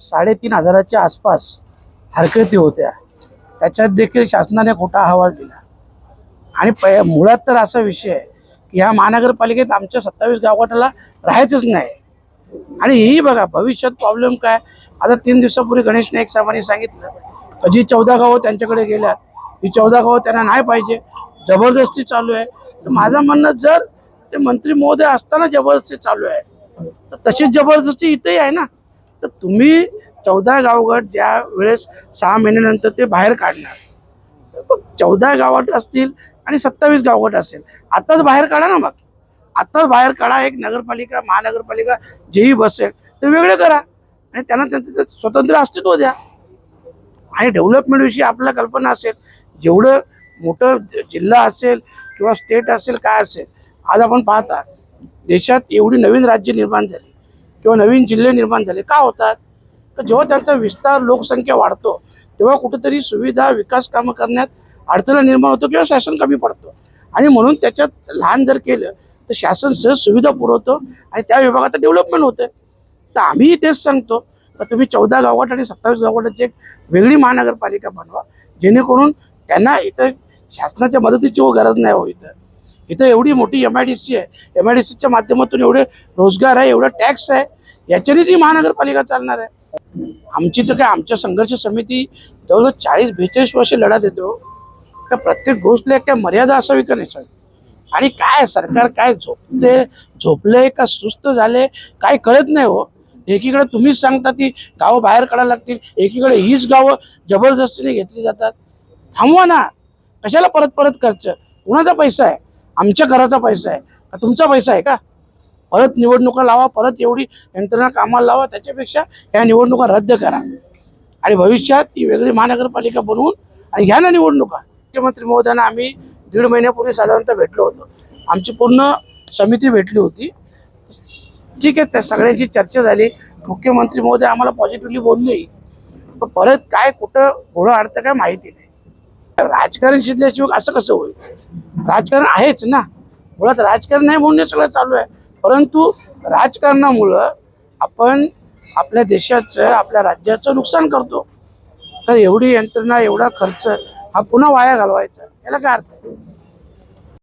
साडेतीन हजाराच्या आसपास हरकती होत्या. त्याच्यात देखील शासनाने खोटा अहवाल दिला. आणि प मुळात तर असा विषय आहे की ह्या महानगरपालिकेत आमच्या सत्तावीस गावगटाला राहायचंच नाही. आणि हेही बघा भविष्यात प्रॉब्लेम काय? आता तीन दिवसापूर्वी गणेश नाईक साहेबांनी सांगितलं जी चौदा गावं त्यांच्याकडे गेल्यात ही चौदा गावं त्यांना नाही पाहिजे जबरदस्ती चालू आहे. तर माझं म्हणणं जर ते मंत्री महोदय असताना जबरदस्ती चालू आहे तर तशीच जबरदस्ती इथेही आहे ना? तर तुम्ही चौदा गावगट ज्या वेळेस सहा महिन्यानंतर ते बाहेर काढणार चौदा गावगट असतील आणि सत्तावीस गावगट असेल आताच बाहेर काढा ना मग. आताच बाहेर काढा एक नगरपालिका महानगरपालिका जेही बसेल ते वेगळे करा आणि त्यांना त्यांचं ते स्वतंत्र अस्तित्व द्या. आणि डेव्हलपमेंटविषयी आपल्याला कल्पना असेल जेवढं मोठं जिल्हा असेल किंवा स्टेट असेल काय असेल आज आपण पाहता देशात एवढी नवीन राज्य निर्माण झाली. किंवा नवीन जिल्हे निर्माण झाले का होतात? तर जेव्हा त्यांचा विस्तार लोकसंख्या वाढतो तेव्हा कुठेतरी सुविधा विकास कामं करण्यात अडथळा निर्माण होतो किंवा शासन कमी पडतो. आणि म्हणून त्याच्यात लहान जर केलं तर शासन सहज सुविधा पुरवतो आणि त्या विभागाचं डेव्हलपमेंट होतं तर आम्हीही तेच सांगतो तर तुम्ही चौदा गावगट आणि सत्तावीस गावगटाची एक वेगळी महानगरपालिका बनवा जेणेकरून त्यांना इथं शासनाच्या मदतीची गरज नाही हो इथं. इथं एवढी मोठी एम आय डी सी आहे. एम आय डी सीच्या माध्यमातून एवढे रोजगार आहे एवढा टॅक्स आहे. याच्यानेच ही महानगरपालिका चालणार आहे. आमची तर काय आमच्या संघर्ष समिती जवळजवळ चाळीस बेचाळीस वर्ष लढा देतो हो. त्या प्रत्येक गोष्टीला एक काय मर्यादा असावी का नाही सर आणि काय सरकार काय झोपते झोपले का सुस्त झाले काय कळत नाही हो. एकीकडे तुम्हीच सांगता ती गावं बाहेर काढायला लागतील एकीकडे हीच गावं जबरदस्तीने घेतली जातात. थांबवा ना. कशाला परत परत खर्च? कुणाचा पैसा आहे? आमच्या घराचा पैसा आहे. का तुमचा पैसा आहे का? परत निवडणुका लावा परत एवढी यंत्रणा कामाला लावा त्याच्यापेक्षा ह्या निवडणुका रद्द करा. आणि भविष्यात ही वेगळी महानगरपालिका बनवून आणि घ्या ना निवडणुका. मुख्यमंत्री महोदयांना आम्ही दीड महिन्यापूर्वी साधारणतः भेटलो होतो. आमची पूर्ण समिती भेटली होती. ठीक आहे त्या सगळ्यांची चर्चा झाली. मुख्यमंत्री महोदय आम्हाला पॉझिटिव्हली बोलले. पण परत काय कुठं घोडं अडतं काय माहिती नाही. राजकारण शिजल्याशिवाय असं कसं होईल? राजकारण आहेच ना. मुळात राजकारण नाही म्हणून हे सगळं चालू आहे. परंतु राजकारणामुळं आपण आपल्या देशाचं आपल्या राज्याचं नुकसान करतो. तर एवढी यंत्रणा एवढा खर्च हा पुन्हा वाया घालवायचा. याला काय अर्थ आहे?